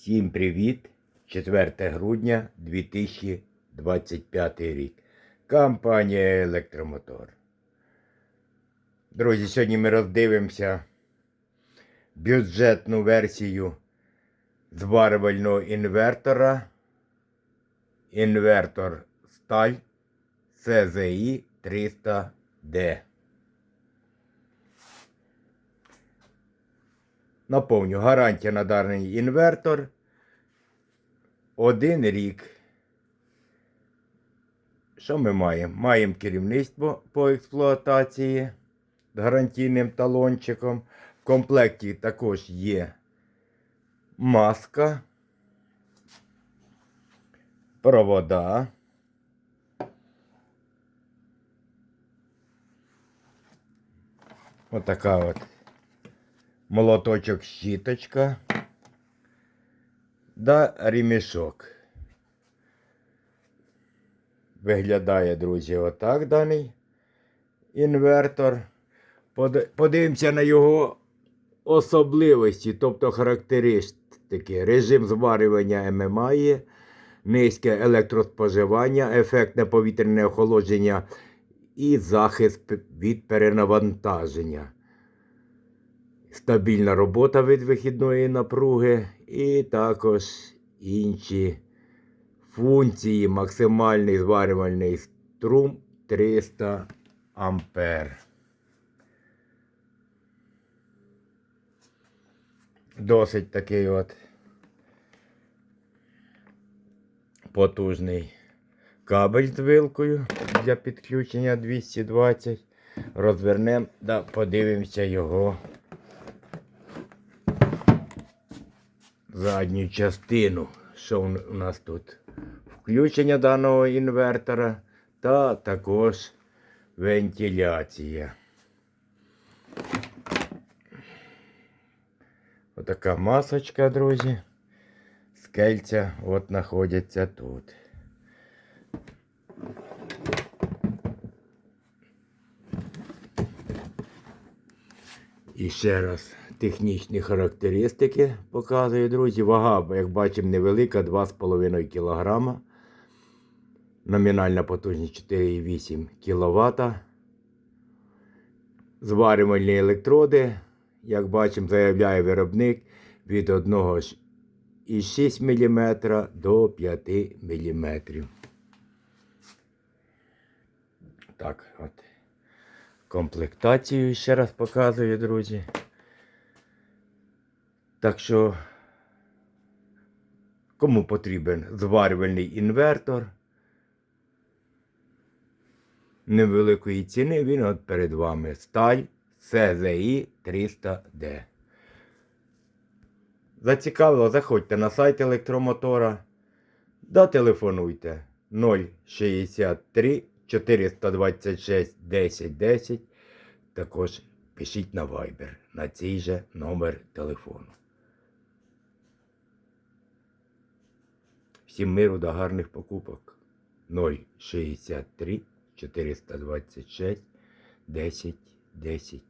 Всім привіт! 4 грудня 2025 рік. Компанія Електромотор. Друзі, сьогодні ми роздивимося бюджетну версію зварювального інвертора. Інвертор Сталь CZI 300D. Наповню, гарантія на даний інвертор. Один рік. Що ми маємо? Маємо керівництво по експлуатації з гарантійним талончиком. В комплекті також є маска, провода. Отака от молоточок щіточка да ремішок. Виглядає, друзі, отак даний інвертор. Подивимося на його особливості, тобто характеристики. Режим зварювання ММА є, низьке електроспоживання, ефектне повітряне охолодження і захист від перенавантаження. Стабільна робота від вихідної напруги і також інші функції. Максимальний зварювальний струм 300 ампер. Досить такий от потужний кабель з вилкою для підключення 220. Розвернемо да подивимося його задню частину, що у нас тут. Включення даного інвертора та також вентиляція. Отака масочка, друзі. Скельця от знаходяться тут. І ще раз технічні характеристики показую, друзі. Вага, як бачимо, невелика 2,5 кг. Номінальна потужність 4,8 кВт. Зварювальні електроди, як бачимо, заявляє виробник від 1,6 мм до 5 мм. Так, от. Комплектацію ще раз показую, друзі. Так що, кому потрібен зварювальний інвертор невеликої ціни, він от перед вами сталь CZI 300D. Зацікавило, заходьте на сайт електромотора. Да телефонуйте 063 426 10 10. Також пишіть на Viber на цей же номер телефону. Всім миру до гарних покупок 063 426 10 10.